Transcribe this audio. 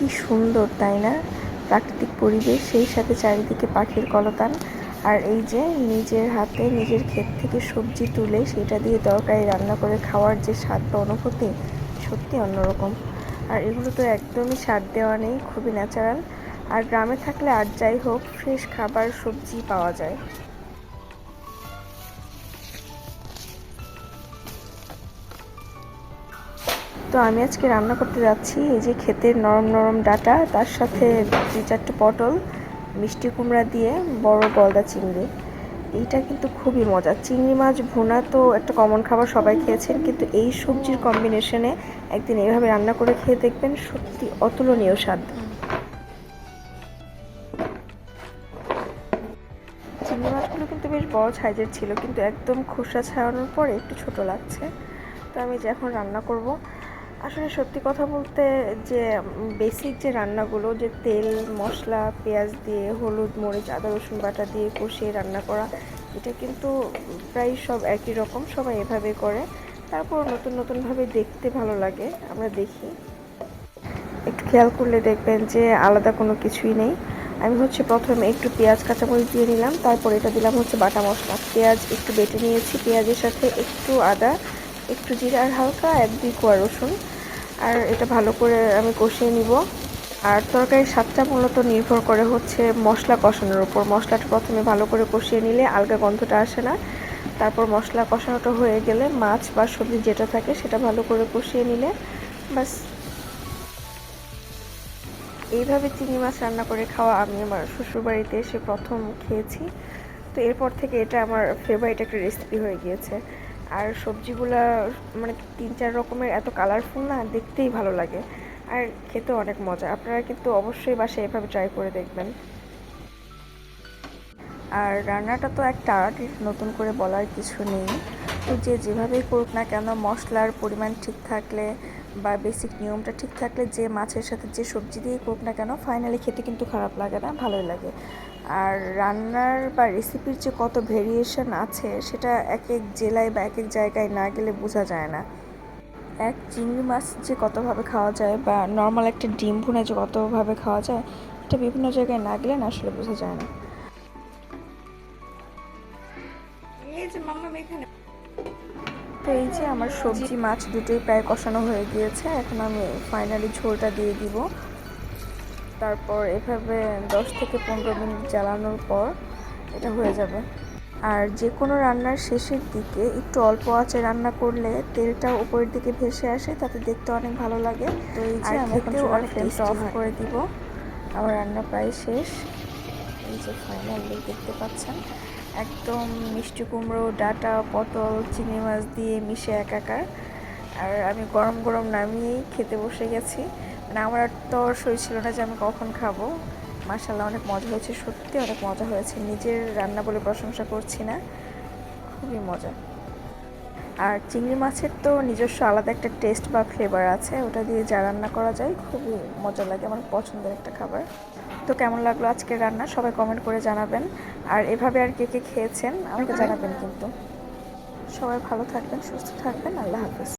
কি সুন্দর, তাই না? প্রাকৃতিক পরিবেশ, সেই সাথে চারিদিকে পাখির কলতান। আর এই যে নিজের হাতে নিজের ক্ষেত থেকে সবজি তুলে সেটা দিয়ে তরকারি রান্না করে খাওয়ার যে স্বাদ বা অনুভূতি, সত্যি অন্যরকম। আর এগুলো তো একদমই সার দেওয়া নেই, খুবই ন্যাচারাল আর গ্রামে থাকলে আর যাই হোক ফ্রেশ খাবার, সবজি পাওয়া যায়। তো আমি আজকে রান্না করতে যাচ্ছি, এই যে ক্ষেতের নরম নরম ডাটা, তার সাথে দুই চারটে পটল, মিষ্টি কুমড়া দিয়ে বড় গলদা চিংড়ি। এইটা কিন্তু খুবই মজা। চিংড়ি মাছ ভুনা তো একটা কমন খাবার সবাই খেয়েছেন, কিন্তু এই সবজির কম্বিনেশনে একদিন এইভাবে রান্না করে খেয়ে দেখবেন সত্যি অতুলনীয় স্বাদ। চিংড়ি মাছগুলো কিন্তু বেশ বড় সাইজের ছিল, কিন্তু একদম খোসা ছাড়ানোর পরে একটু ছোট লাগছে। তো আমি যে এখন রান্না করব আসলে সত্যি কথা বলতে যে বেসিক যে রান্নাগুলো, যে তেল, মশলা, পেঁয়াজ দিয়ে, হলুদ, মরিচ, আদা, রসুন বাটা দিয়ে কষিয়ে রান্না করা, এটা কিন্তু প্রায় সব একই রকম, সবাই এভাবে করে। তারপর নতুন নতুনভাবে দেখতে ভালো লাগে, আমরা দেখি। একটু খেয়াল করলে দেখবেন যে, আলাদা কোনো কিছুই নেই। আমি হচ্ছে প্রথমে একটু পেঁয়াজ, কাঁচামরিচ দিয়ে নিলাম, তারপর এটা দিলাম হচ্ছে বাটা মশলা। পেঁয়াজ একটু বেটে নিয়েছি, পেঁয়াজের সাথে একটু আদা একটু জিরা আর হালকা, এক দুই কোয়া রসুন। আর এটা ভালো করে আমি কষিয়ে নিব। আর তরকারির স্বাদটা মূলত নির্ভর করে হচ্ছে মশলা কষানোর উপর। মশলাটা প্রথমে ভালো করে কষিয়ে নিলে আলগা গন্ধটা আসে না। তারপর মশলা কষানোটা হয়ে গেলে মাছ বা সবজি যেটা থাকে সেটা ভালো করে কষিয়ে নিলে বাস এইভাবে চিংড়ি মাছ রান্না করে খাওয়া আমি আমার শ্বশুরবাড়িতে এসে প্রথম খেয়েছি। তো এরপর থেকে এটা আমার ফেভারিট একটা রেসিপি হয়ে গিয়েছে। আর সবজিগুলো মানে তিন চার রকমের এত কালারফুল না, দেখতেই ভালো লাগে। আর খেতে অনেক মজা। আপনারা কিন্তু অবশ্যই বাসায় এভাবে ট্রাই করে দেখবেন। আর রান্নাটা তো একটা আর্ট নতুন করে বলার কিছু নেই। তো যে যেভাবেই করুক না কেন, মশলার পরিমাণ ঠিক থাকলে বা বেসিক নিয়মটা ঠিক থাকলে যে মাছের সাথে যে সবজি দিয়ে করুক না কেন ফাইনালি খেতে কিন্তু খারাপ লাগে না, ভালোই লাগে। আর রান্নার বা রেসিপির যে কত ভেরিয়েশন আছে, সেটা এক এক জেলায় বা এক এক জায়গায় না গেলে বোঝা যায় না। এক চিংড়ি মাছ যে কতভাবে খাওয়া যায় বা নর্মাল একটা ডিম ভুনে যে কতভাবে খাওয়া যায়, এটা বিভিন্ন জায়গায় না গেলে না আসলে বোঝা যায় না। এই যে মাম্মা এখানে। তো এই যে আমার সবজি মাছ দুটোই প্রায় কষানো হয়ে গিয়েছে। এখন আমি ফাইনালি ঝোলটা দিয়ে দিব। তারপর এভাবে দশ থেকে পনেরো মিনিট জ্বালানোর পর এটা হয়ে যাবে। আর যে কোনো রান্নার শেষের দিকে একটু অল্প আঁচে রান্না করলে তেলটা উপরের দিকে ভেসে আসে তাতে দেখতে অনেক ভালো লাগে। তো এই যে আমি এখন অনেক অফ করে দিব। আমার রান্না প্রায় শেষ। এই যে ফাইনাল দেখতে পাচ্ছেন, একদম মিষ্টি কুমড়ো, ডাটা, পটল, চিংড়ি মাছ দিয়ে মিশে একাকার। আর আমি গরম গরম নামিয়েই খেতে বসে গেছি। মানে আমার তর সই ছিল না যে আমি কখন খাব। মাসাল্লাহ অনেক মজা হয়েছে, সত্যি অনেক মজা হয়েছে। নিজের রান্না বলে প্রশংসা করছি না, খুবই মজা। আর চিংড়ি মাছের তো নিজস্ব আলাদা একটা টেস্ট বা ফ্লেভার আছে, ওটা দিয়ে যা রান্না করা যায়, খুবই মজা লাগে, আমার পছন্দের একটা খাবার। তো কেমন লাগল আজকের রান্না? সবাই কমেন্ট করে জানাবেন। আর এভাবে আর কে কে খেয়েছেন আমাকে জানাবেন কিন্তু। সবাই ভালো থাকবেন, সুস্থ থাকবেন। আল্লাহ হাফেজ।